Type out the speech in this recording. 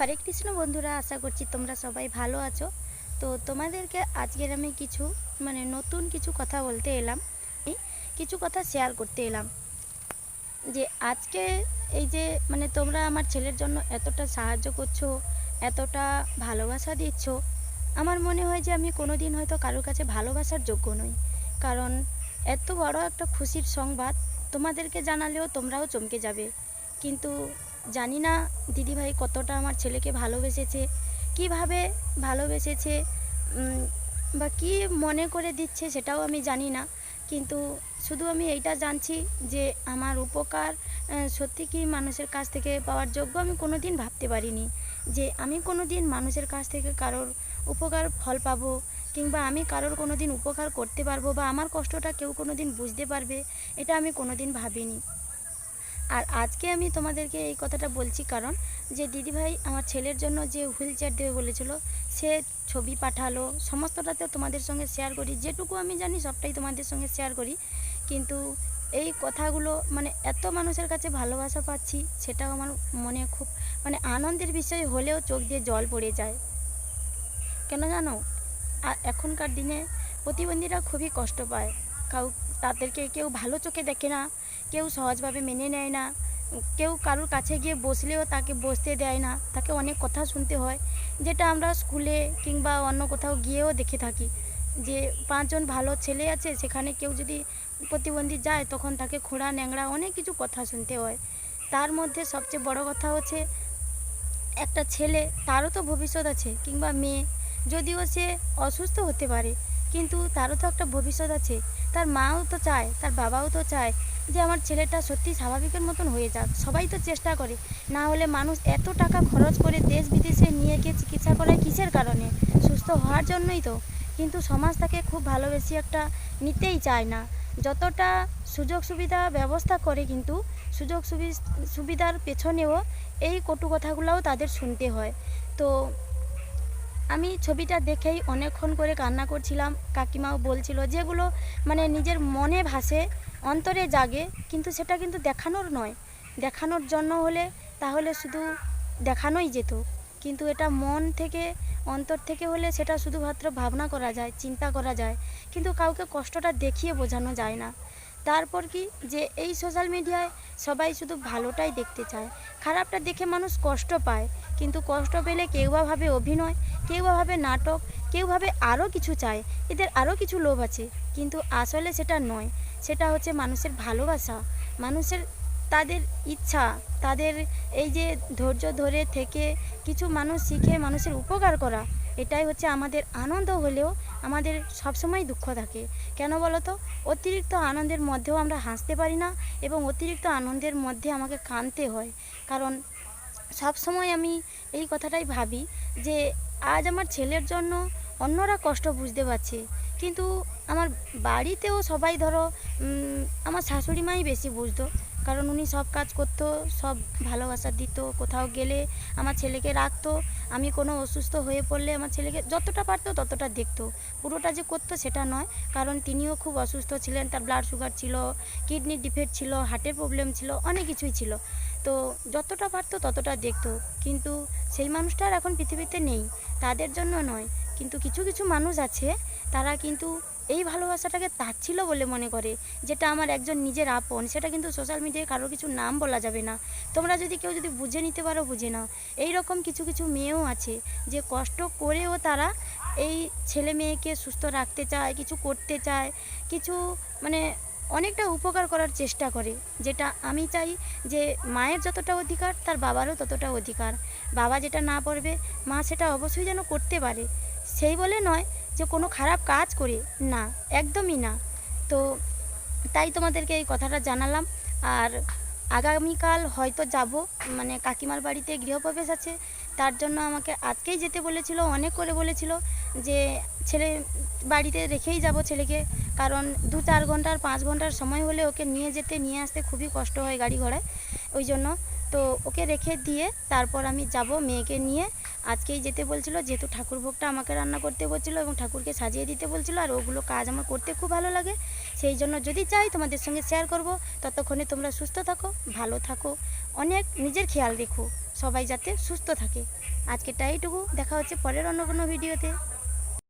হরে কৃষ্ণ বন্ধুরা, আশা করছি তোমরা সবাই ভালো আছো। তো তোমাদেরকে আজকের আমি কিছু মানে নতুন কিছু কথা বলতে এলাম। কিছু কথা শেয়ার করতে এলাম। যে আজকে এই যে মানে তোমরা আমার ছেলের জন্য এতটা সাহায্য করছ, এতটা ভালোবাসা দিচ্ছ, আমার মনে হয় যে আমি কোনো দিন হয়তো কারোর কাছে ভালোবাসার যোগ্য নই। কারণ এত বড় একটা খুশির সংবাদ তোমাদেরকে জানালেও তোমরাও চমকে যাবে। কিন্তু জানি না দিদিভাই কতটা আমার ছেলেকে ভালোবেসেছে, কীভাবে ভালোবেসেছে বা কি মনে করে দিচ্ছে সেটাও আমি জানি না। কিন্তু শুধু আমি এইটা জানছি যে আমার উপকার সত্যি কি মানুষের কাছ থেকে পাওয়ার যোগ্য আমি কোনো দিন ভাবতে পারিনি। যে আমি কোনো দিন মানুষের কাছ থেকে কারোর উপকার ফল পাবো কিংবা আমি কারোর কোনো দিন উপকার করতে পারব বা আমার কষ্টটা কেউ কোনো দিন বুঝতে পারবে, এটা আমি কোনো দিন ভাবিনি। আর আজকে আমি তোমাদেরকে এই কথাটা বলছি কারণ যে দিদিভাই আমার ছেলের জন্য যে হুইল চেয়ার দেবে বলেছিল, সে ছবি পাঠালো, সমস্তটাতে তোমাদের সঙ্গে শেয়ার করি, যেটুকু আমি জানি সবটাই তোমাদের সঙ্গে শেয়ার করি। কিন্তু এই কথাগুলো মানে এত মানুষের কাছে ভালোবাসা পাচ্ছি, সেটাও আমার মনে খুব মানে আনন্দের বিষয় হলেও চোখ দিয়ে জল পড়ে যায়। কেন জানো? এখনকার দিনে প্রতিবন্ধীরা খুবই কষ্ট পায়। কাউ, তাদেরকে কেউ ভালো চোখে দেখে না কেউ সহজভাবে মেনে নেয় না। কেউ কারোর কাছে গিয়ে বসলেও তাকে বসতে দেয় না। তাকে অনেক কথা শুনতে হয়, যেটা আমরা স্কুলে কিংবা অন্য কোথাও গিয়েও দেখে থাকি। যে পাঁচজন ভালো ছেলে আছে, সেখানে কেউ যদি প্রতিবন্ধী যায়, তখন তাকে খোঁড়া ন্যাংরা অনেক কিছু কথা শুনতে হয়। তার মধ্যে সবচেয়ে বড় কথা হচ্ছে, একটা ছেলে তারও তো ভবিষ্যৎ আছে কিংবা মেয়ে, যদিও সে অসুস্থ হতে পারে। কিন্তু তারও তো একটা ভবিষ্যৎ আছে। তার মাও তো চায়, তার বাবাও তো চায় যে আমার ছেলেটা সত্যি স্বাভাবিকের মতন হয়ে যাক। সবাই তো চেষ্টা করে। না হলে মানুষ এত টাকা খরচ করে দেশ বিদেশে নিয়ে গিয়ে চিকিৎসা করায় কিসের কারণে? সুস্থ হওয়ার জন্যই তো। কিন্তু সমাজ তাকে খুব ভালোবেসে একটা নিতেই চায় না। যতটা সুযোগ সুবিধা ব্যবস্থা করে কিন্তু সুযোগ সুবি- সুবিধার পেছনেও এই কটু কথাগুলোও তাদের শুনতে হয়। তো আমি ছবিটা দেখেই অনেকক্ষণ করে কান্না করছিলাম। কাকিমাও বলছিল যেগুলো মানে নিজের মনে ভাসে, অন্তরে জাগে, কিন্তু সেটা কিন্তু দেখানোর নয়। দেখানোর জন্য হলে তাহলে শুধু দেখানোই যেত। কিন্তু এটা মন থেকে, অন্তর থেকে হলে সেটা শুধুমাত্র ভাবনা করা যায়, চিন্তা করা যায়। কিন্তু কাউকে কষ্টটা দেখিয়ে বোঝানো যায় না। তারপর কি? যে এই সোশ্যাল মিডিয়ায় সবাই শুধু ভালোটাই দেখতে চায়। খারাপটা দেখে মানুষ কষ্ট পায়। কিন্তু কষ্ট পেলে কেউ বা ভাবে অভিনয়, কেউ বা ভাবে নাটক, কেউ ভাবে আরও কিছু চায়, এদের আরও কিছু লোভ আছে। কিন্তু আসলে সেটা নয়, সেটা হচ্ছে মানুষের ভালোবাসা। মানুষের, তাদের ইচ্ছা, তাদের এই যে ধৈর্য ধরে থেকে কিছু মানুষ শিখে মানুষের উপকার করা, এটাই হচ্ছে আমাদের আনন্দ হলেও আমাদের সবসময় দুঃখ থাকে। কেন বলো তো অতিরিক্ত আনন্দের মধ্যেও আমরা হাসতে পারি না এবং অতিরিক্ত আনন্দের মধ্যে আমাকে কাঁদতে হয়। কারণ সব সময় আমি এই কথাটাই ভাবি যে আজ আমার ছেলের জন্য অন্যরা কষ্ট বুঝতে পারছে। কিন্তু আমার বাড়িতেও সবাই ধরো আমার শাশুড়ি মাই বেশি বুঝতো। কারণ উনি সব কাজ করতো, সব ভালোবাসা দিত, কোথাও গেলে আমার ছেলেকে রাখতো। আমি কোনো অসুস্থ হয়ে পড়লে আমার ছেলেকে যতটা পারতো ততটা দেখতো। পুরোটা যে করতো সেটা নয়, কারণ তিনিও খুব অসুস্থ ছিলেন, তার ব্লাড সুগার ছিল কিডনির ডিফেক্ট ছিল হার্টের প্রবলেম ছিল, অনেক কিছুই ছিল। তো যতটা পারতো ততটা দেখতো। কিন্তু সেই মানুষটা আর এখন পৃথিবীতে নেই, তাদের জন্য নয়। কিন্তু কিছু কিছু মানুষ আছে, তারা কিন্তু এই ভালোবাসাটাকে তাচ্ছিল বলে মনে করে, যেটা আমার একজন নিজের আপন, সেটা কিন্তু সোশ্যাল মিডিয়ায় কারোর কিছু নাম বলা যাবে না। তোমরা যদি কেউ যদি বুঝে নিতে পারো, বুঝে নাও। এই রকম কিছু কিছু মেয়েও আছে, যে কষ্ট করেও তারা এই ছেলে মেয়েকে সুস্থ রাখতে চায়, কিছু করতে চায়, কিছু মানে অনেকটা উপকার করার চেষ্টা করে। যেটা আমি চাই যে মায়ের যতটা অধিকার, তার বাবারও ততটা অধিকার। বাবা যেটা না পারবে, মা সেটা অবশ্যই যেন করতে পারে। সেই বলে নয় যে কোনো খারাপ কাজ করে, না, একদমই না। তো তাই তোমাদেরকে এই কথাটা জানালাম। আর আগামীকাল হয়তো যাব মানে কাকিমার বাড়িতে গৃহপ্রবেশ আছে। তার জন্য আমাকে আজকেই যেতে বলেছিল, অনেক করে বলেছিল যে ছেলে বাড়িতে রেখেই যাব ছেলেকে। কারণ দু চার ঘণ্টার, পাঁচ ঘণ্টার সময় হলে ওকে নিয়ে যেতে, নিয়ে আসতে খুবই কষ্ট হয় গাড়ি ঘোড়ায়। ওই জন্য তো ওকে রেখে দিয়ে তারপর আমি যাব মেয়েকে নিয়ে। আজকেই যেতে বলছিল, যেহেতু ঠাকুর ভোগটা আমাকে রান্না করতে বলছিল এবং ঠাকুরকে সাজিয়ে দিতে বলছিল, আর ওগুলো কাজ আমার করতে খুব ভালো লাগে। সেই জন্য যদি চাই তোমাদের সঙ্গে শেয়ার করব। ততক্ষণে তোমরা সুস্থ থাকো, ভালো থাকো, অনেক নিজের খেয়াল রেখো, সবাই যাতে সুস্থ থাকে। আজকে এইটুকু, দেখা হচ্ছে পরের অন্য কোনো ভিডিওতে